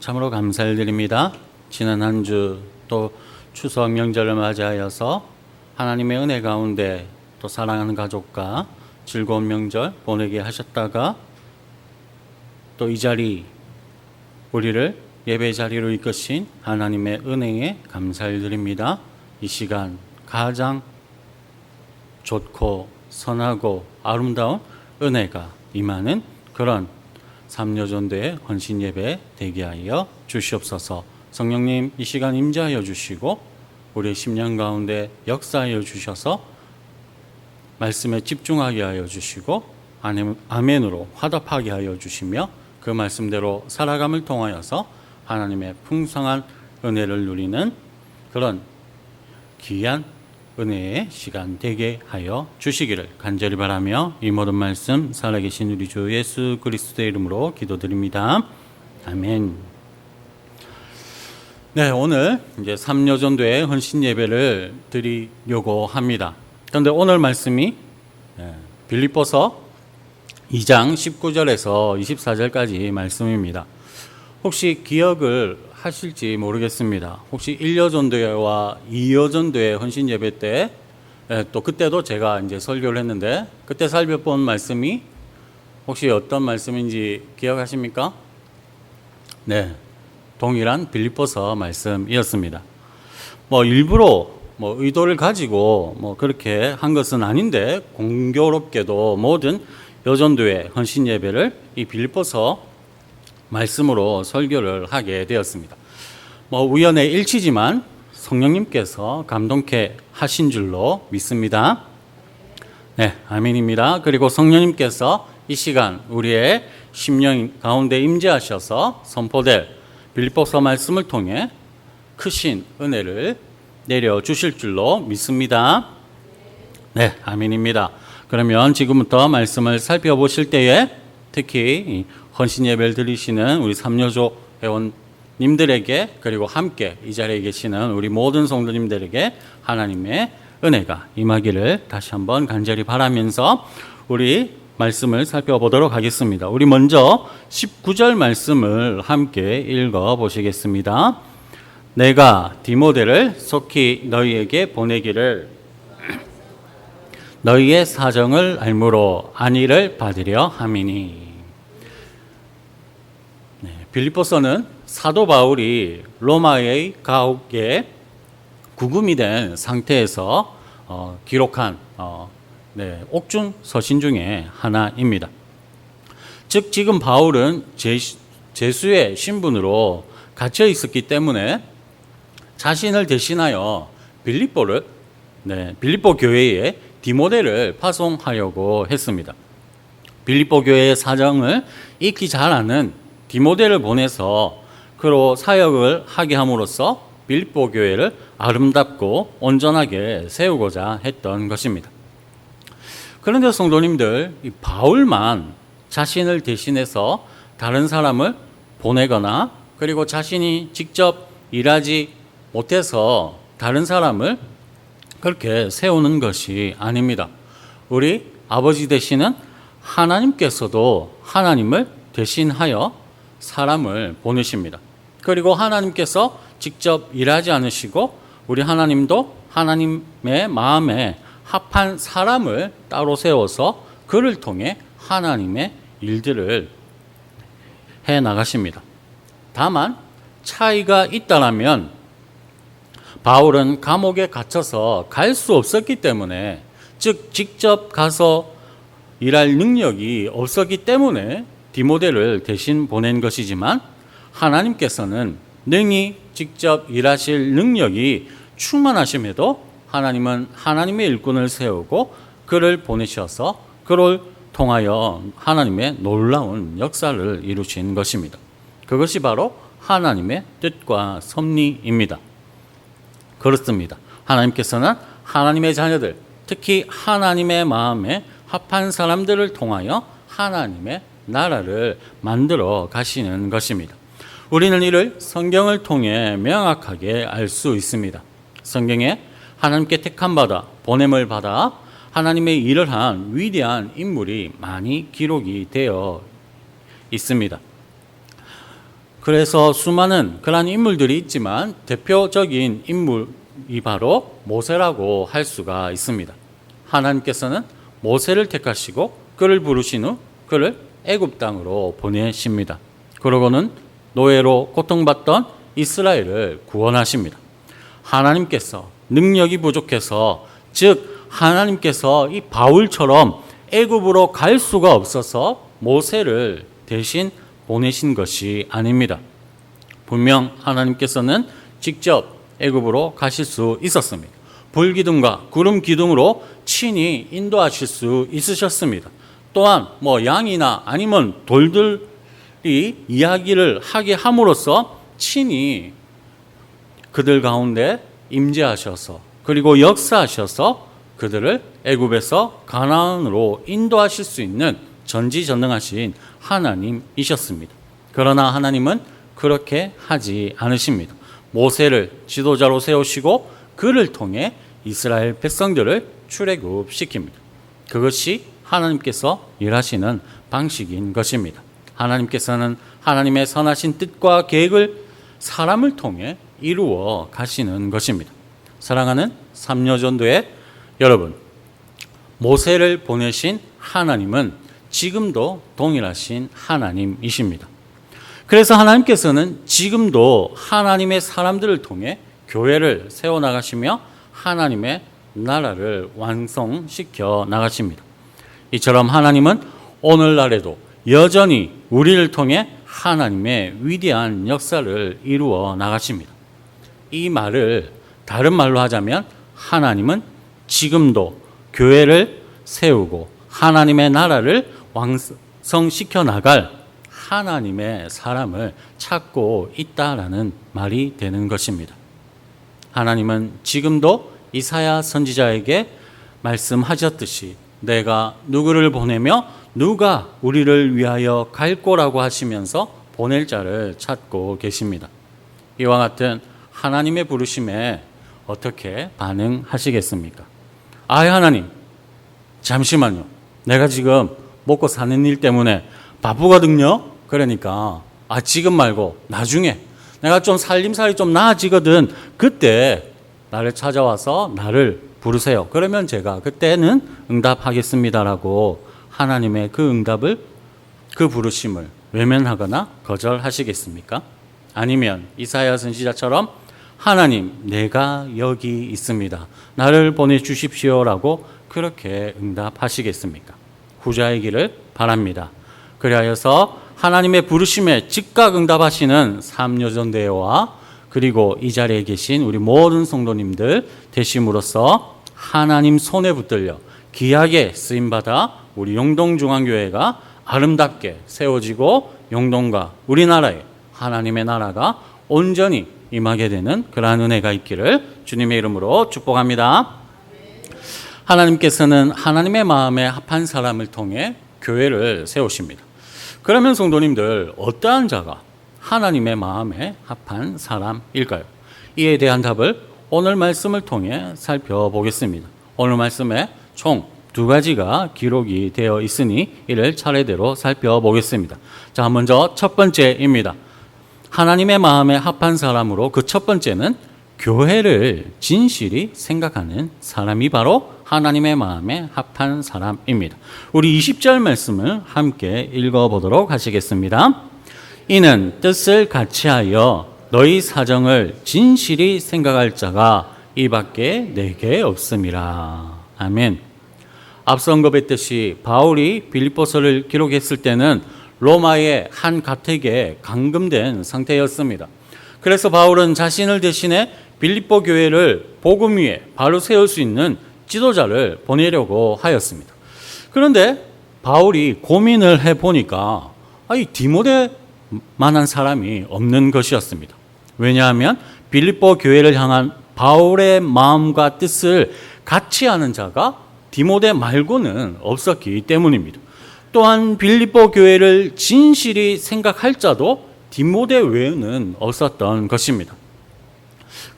참으로 감사를 드립니다. 지난 한 주 또 추석 명절을 맞이하여서 하나님의 은혜 가운데 또 사랑하는 가족과 즐거운 명절 보내게 하셨다가 또 이 자리 우리를 예배 자리로 이끄신 하나님의 은혜에 감사를 드립니다. 이 시간 가장 좋고 선하고 아름다운 은혜가 임하는 그런 삼여전도의 헌신 예배 되게 하여 주시옵소서. 성령님 이 시간 임재하여 주시고 우리의 심령 가운데 역사하여 주셔서 말씀에 집중하게 하여 주시고 아멘- 아멘으로 화답하게 하여 주시며 그 말씀대로 살아감을 통하여서 하나님의 풍성한 은혜를 누리는 그런 귀한 은혜의 시간 되게 하여 주시기를 간절히 바라며 이 모든 말씀 살아계신 우리 주 예수 그리스도의 이름으로 기도드립니다. 아멘. 네, 오늘 이제 삼여전도의 헌신 예배를 드리려고 합니다. 그런데 오늘 말씀이 예, 빌립보서 2장 19절에서 24절까지 말씀입니다. 혹시 기억을 하실지 모르겠습니다. 혹시 1여전도와 2여전도의 헌신 예배 때, 예, 또 그때도 제가 이제 설교를 했는데, 그때 살펴본 말씀이 혹시 어떤 말씀인지 기억하십니까? 네. 동일한 빌립보서 말씀이었습니다. 뭐 일부러 뭐 의도를 가지고 뭐 그렇게 한 것은 아닌데 공교롭게도 모든 여전도의 헌신 예배를 이 빌립보서 말씀으로 설교를 하게 되었습니다. 뭐 우연의 일치지만 성령님께서 감동케 하신 줄로 믿습니다. 네, 아멘입니다. 그리고 성령님께서 이 시간 우리의 심령 가운데 임재하셔서 선포될 빌립보서 말씀을 통해 크신 은혜를 내려 주실 줄로 믿습니다. 네, 아멘입니다. 그러면 지금부터 말씀을 살펴보실 때에 특히 이 헌신 예배를 드리시는 우리 삼여조 회원님들에게 그리고 함께 이 자리에 계시는 우리 모든 성도님들에게 하나님의 은혜가 임하기를 다시 한번 간절히 바라면서 우리 말씀을 살펴보도록 하겠습니다. 우리 먼저 19절 말씀을 함께 읽어 보시겠습니다. 내가 디모데를 속히 너희에게 보내기를 너희의 사정을 알므로 안위를 받으려 함이니 네, 빌립보서는 사도 바울이 로마의 가옥에 구금이 된 상태에서 어, 기록한 어, 네, 옥중 서신 중에 하나입니다. 즉 지금 바울은 제, 제수의 신분으로 갇혀 있었기 때문에 자신을 대신하여 빌립보를 네, 빌립보 교회에 디모데를 파송하려고 했습니다. 빌립보 교회의 사정을 익히 잘 아는 디모데를 보내서 그로 사역을 하게 함으로써 빌립보 교회를 아름답고 온전하게 세우고자 했던 것입니다. 그런데 성도님들, 이 바울만 자신을 대신해서 다른 사람을 보내거나 그리고 자신이 직접 일하지 못해서 다른 사람을 그렇게 세우는 것이 아닙니다. 우리 아버지 되시는 하나님께서도 하나님을 대신하여 사람을 보내십니다. 그리고 하나님께서 직접 일하지 않으시고 우리 하나님도 하나님의 마음에 합한 사람을 따로 세워서 그를 통해 하나님의 일들을 해 나가십니다. 다만 차이가 있다라면 바울은 감옥에 갇혀서 갈 수 없었기 때문에 즉 직접 가서 일할 능력이 없었기 때문에 디모데를 대신 보낸 것이지만 하나님께서는 능히 직접 일하실 능력이 충만하심에도 하나님은 하나님의 일꾼을 세우고 그를 보내셔서 그를 통하여 하나님의 놀라운 역사를 이루신 것입니다. 그것이 바로 하나님의 뜻과 섭리입니다. 그렇습니다. 하나님께서는 하나님의 자녀들, 특히 하나님의 마음에 합한 사람들을 통하여 하나님의 나라를 만들어 가시는 것입니다. 우리는 이를 성경을 통해 명확하게 알 수 있습니다. 성경에 하나님께 택함 받아 보냄을 받아 하나님의 일을 한 위대한 인물이 많이 기록이 되어 있습니다. 그래서 수많은 그러한 인물들이 있지만 대표적인 인물이 바로 모세라고 할 수가 있습니다. 하나님께서는 모세를 택하시고 그를 부르신 후 그를 애굽 땅으로 보내십니다. 그러고는 노예로 고통받던 이스라엘을 구원하십니다. 하나님께서 능력이 부족해서 즉 하나님께서 이 바울처럼 애굽으로 갈 수가 없어서 모세를 대신 보내신 것이 아닙니다. 분명 하나님께서는 직접 애굽으로 가실 수 있었습니다. 불 기둥과 구름 기둥으로 친히 인도하실 수 있으셨습니다. 또한 뭐 양이나 아니면 돌들이 이야기를 하게 함으로써 친히 그들 가운데 임재하셔서 그리고 역사하셔서 그들을 애굽에서 가나안으로 인도하실 수 있는 전지전능하신 하나님이셨습니다. 그러나 하나님은 그렇게 하지 않으십니다. 모세를 지도자로 세우시고 그를 통해 이스라엘 백성들을 출애굽시킵니다. 그것이 하나님께서 일하시는 방식인 것입니다. 하나님께서는 하나님의 선하신 뜻과 계획을 사람을 통해 이루어 가시는 것입니다. 사랑하는 삼녀전도의 여러분, 모세를 보내신 하나님은 지금도 동일하신 하나님이십니다. 그래서 하나님께서는 지금도 하나님의 사람들을 통해 교회를 세워 나가시며 하나님의 나라를 완성시켜 나가십니다. 이처럼 하나님은 오늘날에도 여전히 우리를 통해 하나님의 위대한 역사를 이루어 나가십니다. 이 말을 다른 말로 하자면 하나님은 지금도 교회를 세우고 하나님의 나라를 완성시켜 나갈 하나님의 사람을 찾고 있다라는 말이 되는 것입니다. 하나님은 지금도 이사야 선지자에게 말씀하셨듯이 내가 누구를 보내며 누가 우리를 위하여 갈 거라고 하시면서 보낼 자를 찾고 계십니다. 이와 같은 하나님의 부르심에 어떻게 반응하시겠습니까? 아, 하나님, 잠시만요. 내가 지금 먹고 사는 일 때문에 바쁘거든요. 그러니까 아 지금 말고 나중에 내가 좀 살림살이 좀 나아지거든. 그때 나를 찾아와서 나를 부르세요. 그러면 제가 그때는 응답하겠습니다라고 하나님의 그 응답을 그 부르심을 외면하거나 거절하시겠습니까? 아니면 이사야 선지자처럼 하나님 내가 여기 있습니다. 나를 보내 주십시오라고 그렇게 응답하시겠습니까? 후자이기를 바랍니다. 그리하여서 하나님의 부르심에 즉각 응답하시는 삼여전대와 그리고 이 자리에 계신 우리 모든 성도님들 되심으로써 하나님 손에 붙들려 귀하게 쓰임 받아 우리 용동중앙교회가 아름답게 세워지고 용동과 우리나라에 하나님의 나라가 온전히 임하게 되는 그러한 은혜가 있기를 주님의 이름으로 축복합니다. 하나님께서는 하나님의 마음에 합한 사람을 통해 교회를 세우십니다. 그러면 성도님들 어떠한 자가 하나님의 마음에 합한 사람일까요? 이에 대한 답을 오늘 말씀을 통해 살펴보겠습니다. 오늘 말씀에 총 두 가지가 기록이 되어 있으니 이를 차례대로 살펴보겠습니다. 자, 먼저 첫 번째입니다. 하나님의 마음에 합한 사람으로 그 첫 번째는 교회를 진실이 생각하는 사람이 바로 하나님의 마음에 합한 사람입니다. 우리 20절 말씀을 함께 읽어보도록 하시겠습니다. 이는 뜻을 같이하여 너희 사정을 진실이 생각할 자가 이밖에 내게 없음이라. 아멘. 앞서 언급했듯이 바울이 빌립보서를 기록했을 때는 로마의 한 가택에 감금된 상태였습니다. 그래서 바울은 자신을 대신해 빌립보 교회를 복음 위에 바로 세울 수 있는 지도자를 보내려고 하였습니다. 그런데 바울이 고민을 해 보니까 이 디모데 만한 사람이 없는 것이었습니다. 왜냐하면 빌립보 교회를 향한 바울의 마음과 뜻을 같이 하는 자가 디모데 말고는 없었기 때문입니다. 또한 빌립보 교회를 진실이 생각할 자도 디모데 외에는 없었던 것입니다.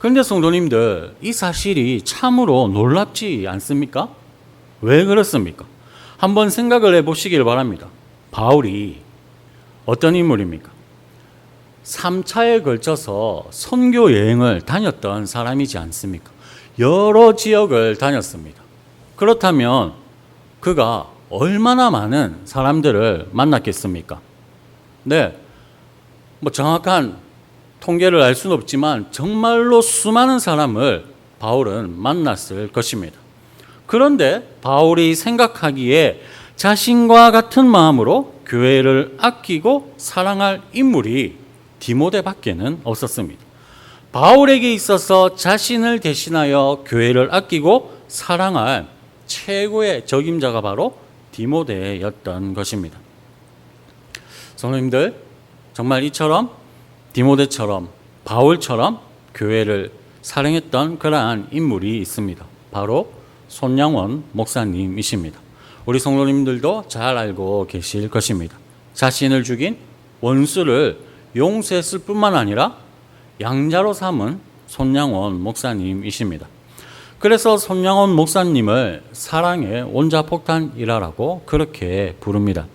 그런데 성도님들, 이 사실이 참으로 놀랍지 않습니까? 왜 그렇습니까? 한번 생각을 해 보시길 바랍니다. 바울이 어떤 인물입니까? 3차에 걸쳐서 선교 여행을 다녔던 사람이지 않습니까? 여러 지역을 다녔습니다. 그렇다면 그가 얼마나 많은 사람들을 만났겠습니까? 네. 뭐 정확한 통계를 알 수는 없지만 정말로 수많은 사람을 바울은 만났을 것입니다. 그런데 바울이 생각하기에 자신과 같은 마음으로 교회를 아끼고 사랑할 인물이 디모데밖에는 없었습니다. 바울에게 있어서 자신을 대신하여 교회를 아끼고 사랑할 최고의 적임자가 바로 디모데였던 것입니다. 성도님들 정말 이처럼 디모데처럼 바울처럼 교회를 사랑했던 그러한 인물이 있습니다. 바로 손양원 목사님이십니다. 우리 성도님들도 잘 알고 계실 것입니다. 자신을 죽인 원수를 용서했을 뿐만 아니라 양자로 삼은 손양원 목사님이십니다. 그래서 손양원 목사님을 사랑의 원자폭탄이라고 그렇게 부릅니다.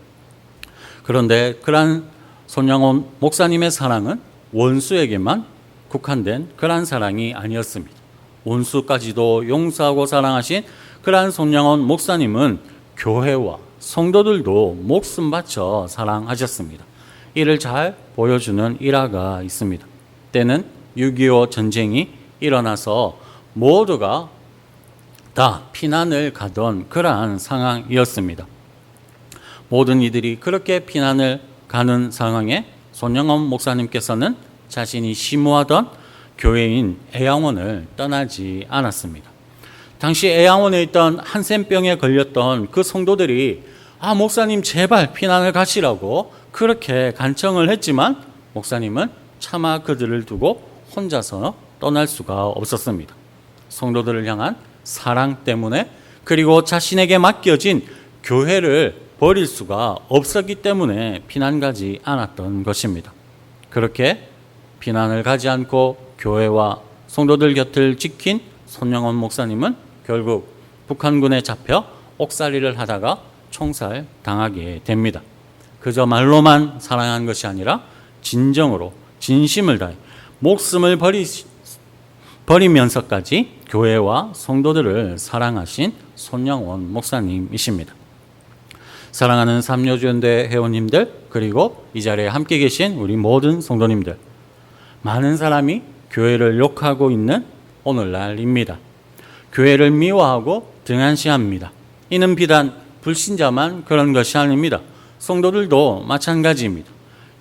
그런데 그러한 손양원 목사님의 사랑은 원수에게만 국한된 그러한 사랑이 아니었습니다. 원수까지도 용서하고 사랑하신 그러한 손양원 목사님은 교회와 성도들도 목숨 바쳐 사랑하셨습니다. 이를 잘 보여주는 일화가 있습니다. 때는 6.25 전쟁이 일어나서 모두가 다 피난을 가던 그러한 상황이었습니다. 모든 이들이 그렇게 피난을 가는 상황에 손영원 목사님께서는 자신이 심무하던 교회인 애양원을 떠나지 않았습니다. 당시 애양원에 있던 한센병에 걸렸던 그 성도들이 아 목사님 제발 피난을 가시라고 그렇게 간청을 했지만 목사님은 차마 그들을 두고 혼자서 떠날 수가 없었습니다. 성도들을 향한 사랑 때문에 그리고 자신에게 맡겨진 교회를 버릴 수가 없었기 때문에 피난 가지 않았던 것입니다. 그렇게 피난을 가지 않고 교회와 성도들 곁을 지킨 손영원 목사님은 결국 북한군에 잡혀 옥살이를 하다가 총살 당하게 됩니다. 그저 말로만 사랑한 것이 아니라 진정으로 진심을 다해 목숨을 버리, 버리면서까지 교회와 성도들을 사랑하신 손영원 목사님이십니다. 사랑하는 삼여주연대 회원님들 그리고 이 자리에 함께 계신 우리 모든 성도님들 많은 사람이 교회를 욕하고 있는 오늘날입니다. 교회를 미워하고 등한시합니다. 이는 비단 불신자만 그런 것이 아닙니다. 성도들도 마찬가지입니다.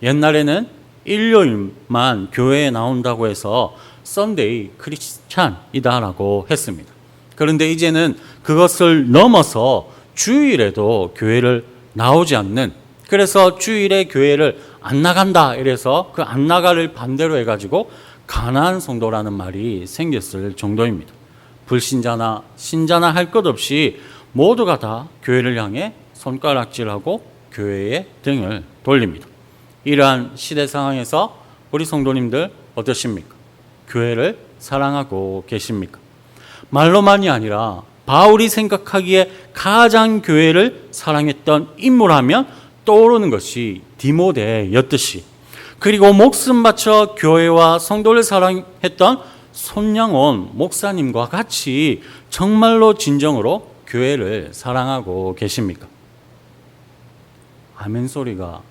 옛날에는 일요일만 교회에 나온다고 해서 썬데이 크리스찬이다라고 했습니다. 그런데 이제는 그것을 넘어서 주일에도 교회를 나오지 않는 그래서 주일에 교회를 안 나간다 이래서 그 안 나가를 반대로 해가지고 가난한 성도라는 말이 생겼을 정도입니다. 불신자나 신자나 할 것 없이 모두가 다 교회를 향해 손가락질하고 교회의 등을 돌립니다. 이러한 시대 상황에서 우리 성도님들 어떠십니까? 교회를 사랑하고 계십니까? 말로만이 아니라 바울이 생각하기에 가장 교회를 사랑했던 인물하면 떠오르는 것이 디모데였듯이 그리고 목숨 바쳐 교회와 성도를 사랑했던 손양원 목사님과 같이 정말로 진정으로 교회를 사랑하고 계십니까? 아멘 소리가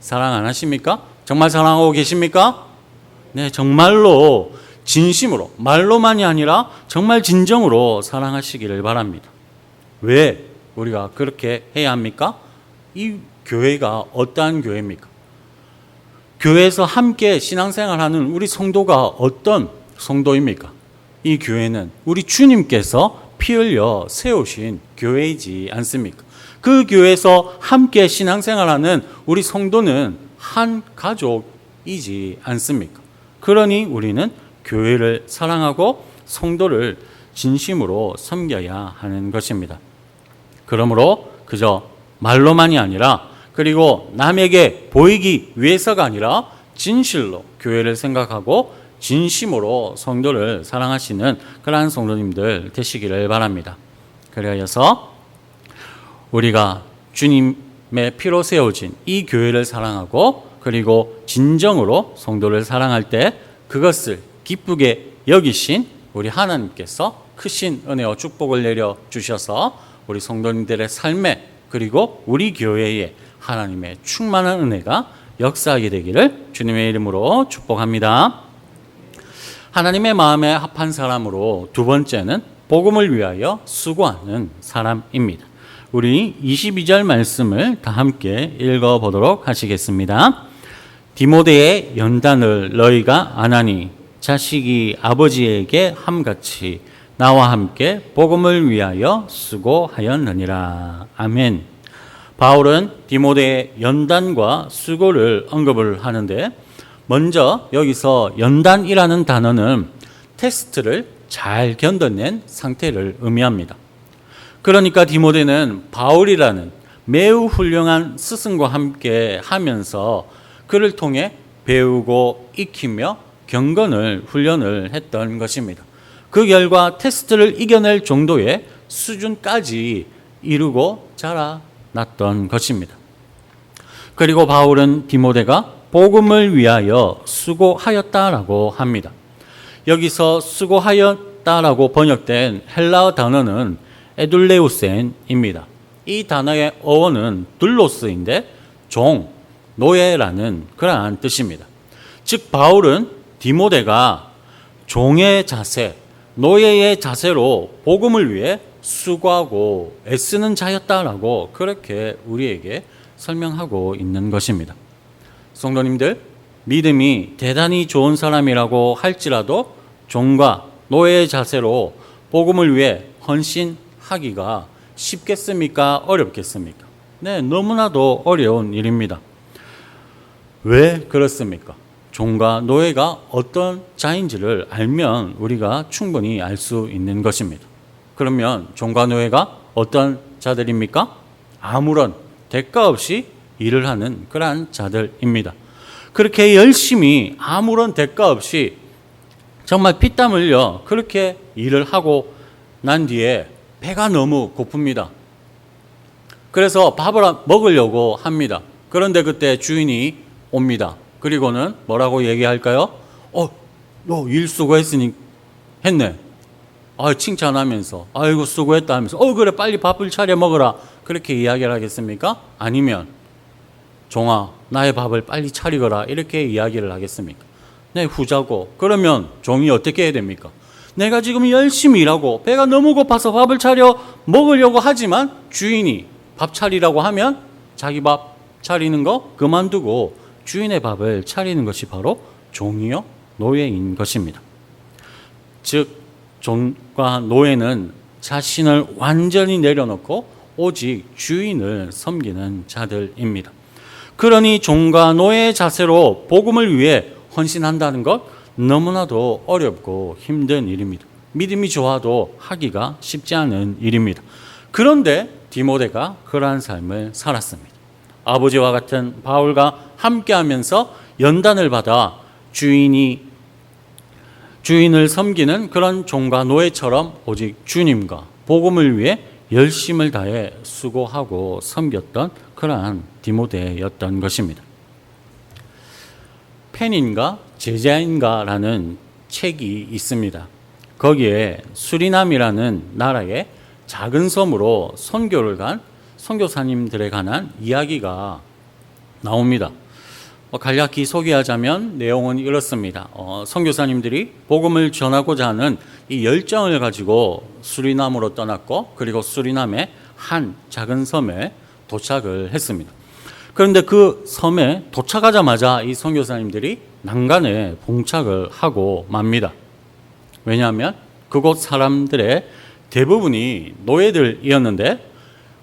사랑 안 하십니까? 정말 사랑하고 계십니까? 네, 정말로 진심으로 말로만이 아니라 정말 진정으로 사랑하시기를 바랍니다. 왜 우리가 그렇게 해야 합니까? 이 교회가 어떠한 교회입니까? 교회에서 함께 신앙생활하는 우리 성도가 어떤 성도입니까? 이 교회는 우리 주님께서 피 흘려 세우신 교회이지 않습니까? 그 교회에서 함께 신앙생활하는 우리 성도는 한 가족이지 않습니까? 그러니 우리는 교회를 사랑하고 성도를 진심으로 섬겨야 하는 것입니다. 그러므로 그저 말로만이 아니라 그리고 남에게 보이기 위해서가 아니라 진실로 교회를 생각하고 진심으로 성도를 사랑하시는 그러한 성도님들 되시기를 바랍니다. 그래서 우리가 주님의 피로 세워진 이 교회를 사랑하고 그리고 진정으로 성도를 사랑할 때 그것을 기쁘게 여기신 우리 하나님께서 크신 은혜와 축복을 내려 주셔서 우리 성도님들의 삶에 그리고 우리 교회에 하나님의 충만한 은혜가 역사하게 되기를 주님의 이름으로 축복합니다. 하나님의 마음에 합한 사람으로 두 번째는 복음을 위하여 수고하는 사람입니다. 우리 22절 말씀을 다 함께 읽어 보도록 하시겠습니다. 디모데의 연단을 너희가 안하니 자식이 아버지에게 함같이 나와 함께 복음을 위하여 수고하였느니라. 아멘. 바울은 디모데의 연단과 수고를 언급을 하는데 먼저 여기서 연단이라는 단어는 테스트를 잘 견뎌낸 상태를 의미합니다. 그러니까 디모데는 바울이라는 매우 훌륭한 스승과 함께 하면서 그를 통해 배우고 익히며 경건을 훈련을 했던 것입니다. 그 결과 테스트를 이겨낼 정도의 수준까지 이루고 자라났던 것입니다. 그리고 바울은 디모데가 복음을 위하여 수고하였다라고 합니다. 여기서 수고하였다라고 번역된 헬라어 단어는 에둘레우센입니다. 이 단어의 어원은 둘로스인데 종, 노예라는 그러한 뜻입니다. 즉 바울은 디모데가 종의 자세, 노예의 자세로 복음을 위해 수고하고 애쓰는 자였다라고 그렇게 우리에게 설명하고 있는 것입니다. 성도님들, 믿음이 대단히 좋은 사람이라고 할지라도 종과 노예의 자세로 복음을 위해 헌신하기가 쉽겠습니까? 어렵겠습니까? 네, 너무나도 어려운 일입니다. 왜 그렇습니까? 종과 노예가 어떤 자인지를 알면 우리가 충분히 알 수 있는 것입니다. 그러면 종과 노예가 어떤 자들입니까? 아무런 대가 없이 일을 하는 그러한 자들입니다. 그렇게 열심히 아무런 대가 없이 정말 피땀 흘려 그렇게 일을 하고 난 뒤에 배가 너무 고픕니다. 그래서 밥을 먹으려고 합니다. 그런데 그때 주인이 옵니다. 그리고는 뭐라고 얘기할까요? 어, 너일 수고했으니 했네. 아, 칭찬하면서 아이고 수고했다 하면서 어 그래 빨리 밥을 차려 먹어라 그렇게 이야기를 하겠습니까? 아니면 종아 나의 밥을 빨리 차리거라 이렇게 이야기를 하겠습니까? 네 후자고 그러면 종이 어떻게 해야 됩니까? 내가 지금 열심히 일하고 배가 너무 고파서 밥을 차려 먹으려고 하지만 주인이 밥 차리라고 하면 자기 밥 차리는 거 그만두고 주인의 밥을 차리는 것이 바로 종이요 노예인 것입니다. 즉 종과 노예는 자신을 완전히 내려놓고 오직 주인을 섬기는 자들입니다. 그러니 종과 노예의 자세로 복음을 위해 헌신한다는 것 너무나도 어렵고 힘든 일입니다. 믿음이 좋아도 하기가 쉽지 않은 일입니다. 그런데 디모데가 그러한 삶을 살았습니다. 아버지와 같은 바울과 함께하면서 연단을 받아 주인이 주인을 섬기는 그런 종과 노예처럼 오직 주님과 복음을 위해 열심을 다해 수고하고 섬겼던 그러한 디모데였던 것입니다. 펜인가 제자인가라는 책이 있습니다. 거기에 수리남이라는 나라의 작은 섬으로 선교를 간 선교사님들에 관한 이야기가 나옵니다. 어, 간략히 소개하자면 내용은 이렇습니다. 어, 선교사님들이 복음을 전하고자 하는 이 열정을 가지고 수리남으로 떠났고 그리고 수리남의 한 작은 섬에 도착을 했습니다. 그런데 그 섬에 도착하자마자 이 선교사님들이 난간에 봉착을 하고 맙니다. 왜냐하면 그곳 사람들의 대부분이 노예들이었는데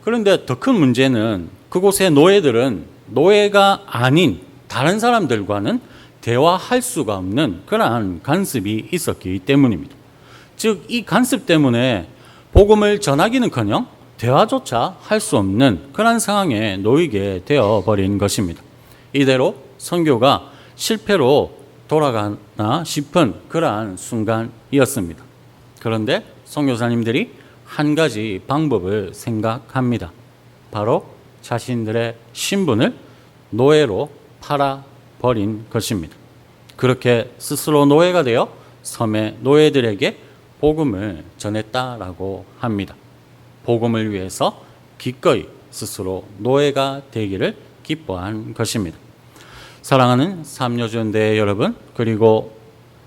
그런데 더 큰 문제는 그곳의 노예들은 노예가 아닌 다른 사람들과는 대화할 수가 없는 그러한 간섭이 있었기 때문입니다. 즉, 이 간섭 때문에 복음을 전하기는커녕 대화조차 할 수 없는 그러한 상황에 놓이게 되어 버린 것입니다. 이대로 선교가 실패로 돌아가나 싶은 그러한 순간이었습니다. 그런데 선교사님들이 한 가지 방법을 생각합니다. 바로 자신들의 신분을 노예로 팔아 버린 것입니다. 그렇게 스스로 노예가 되어 섬의 노예들에게 복음을 전했다라고 합니다. 복음을 위해서 기꺼이 스스로 노예가 되기를 기뻐한 것입니다. 사랑하는 삼여전대 여러분 그리고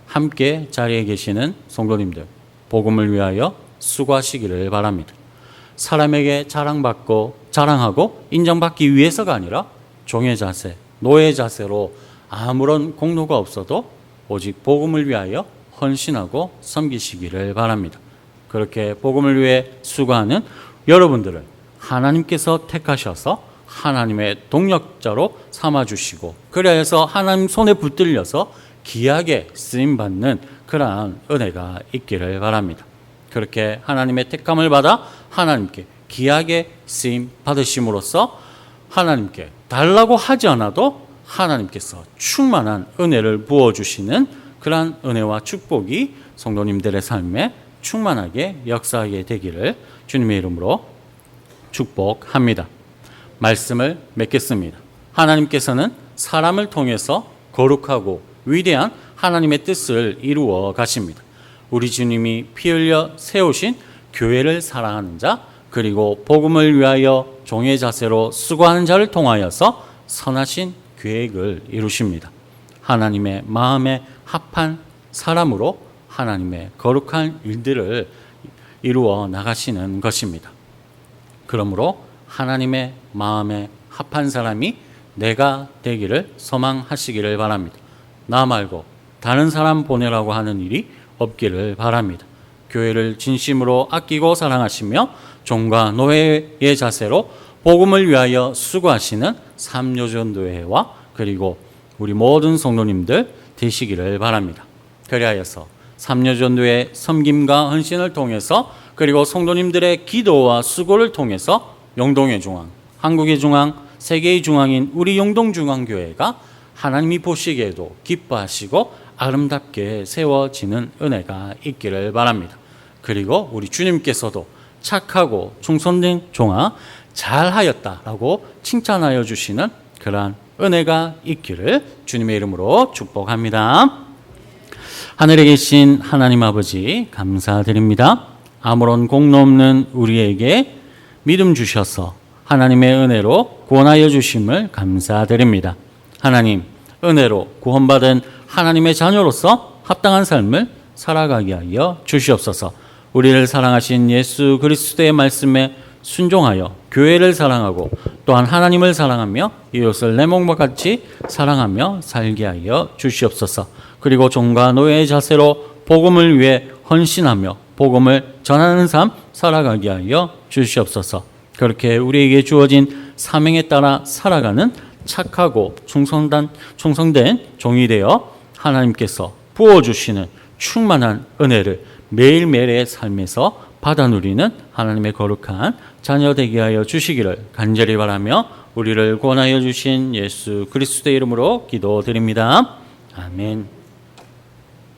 함께 자리에 계시는 성도님들 복음을 위하여 수고하시기를 바랍니다. 사람에게 자랑받고 자랑하고 인정받기 위해서가 아니라 종의 자세, 노예 자세로 아무런 공로가 없어도 오직 복음을 위하여 헌신하고 섬기시기를 바랍니다. 그렇게 복음을 위해 수고하는 여러분들을 하나님께서 택하셔서 하나님의 동력자로 삼아 주시고 그래서 하나님 손에 붙들려서 귀하게 쓰임 받는 그러한 은혜가 있기를 바랍니다. 그렇게 하나님의 택함을 받아 하나님께 귀하게 쓰임 받으심으로써 하나님께 달라고 하지 않아도 하나님께서 충만한 은혜를 부어 주시는 그러한 은혜와 축복이 성도님들의 삶에 충만하게 역사하게 되기를 주님의 이름으로 축복합니다. 말씀을 맺겠습니다. 하나님께서는 사람을 통해서 거룩하고 위대한 하나님의 뜻을 이루어 가십니다. 우리 주님이 피 흘려 세우신 교회를 사랑하는 자, 그리고 복음을 위하여 종의 자세로 수고하는 자를 통하여서 선하신 계획을 이루십니다. 하나님의 마음에 합한 사람으로 하나님의 거룩한 일들을 이루어 나가시는 것입니다. 그러므로 하나님의 마음에 합한 사람이 내가 되기를 소망하시기를 바랍니다. 나 말고 다른 사람 보내라고 하는 일이 없기를 바랍니다. 교회를 진심으로 아끼고 사랑하시며 종과 노예의 자세로 복음을 위하여 수고하시는 삼요전도회와 그리고 우리 모든 성도님들 되시기를 바랍니다. 그리하여서 삼요전도의 섬김과 헌신을 통해서 그리고 성도님들의 기도와 수고를 통해서 영동의 중앙, 한국의 중앙, 세계의 중앙인 우리 영동중앙교회가 하나님이 보시기에도 기뻐하시고 아름답게 세워지는 은혜가 있기를 바랍니다. 그리고 우리 주님께서도 착하고 충성된 종아 잘하였다라고 칭찬하여 주시는 그러한 은혜가 있기를 주님의 이름으로 축복합니다. 하늘에 계신 하나님 아버지 감사드립니다. 아무런 공로 없는 우리에게 믿음 주셔서 하나님의 은혜로 구원하여 주심을 감사드립니다. 하나님, 은혜로 구원받은 하나님의 자녀로서 합당한 삶을 살아가게 하여 주시옵소서. 우리를 사랑하신 예수 그리스도의 말씀에 순종하여 교회를 사랑하고 또한 하나님을 사랑하며 이웃을 내 몸과 같이 사랑하며 살게 하여 주시옵소서. 그리고 종과 노예의 자세로 복음을 위해 헌신하며 복음을 전하는 삶 살아가게 하여 주시옵소서. 그렇게 우리에게 주어진 사명에 따라 살아가는 착하고 충성된 종이 되어 하나님께서 부어 주시는 충만한 은혜를 매일매일의 삶에서 받아 누리는 하나님의 거룩한 자녀 되게 하여 주시기를 간절히 바라며 우리를 구원하여 주신 예수 그리스도의 이름으로 기도드립니다. 아멘.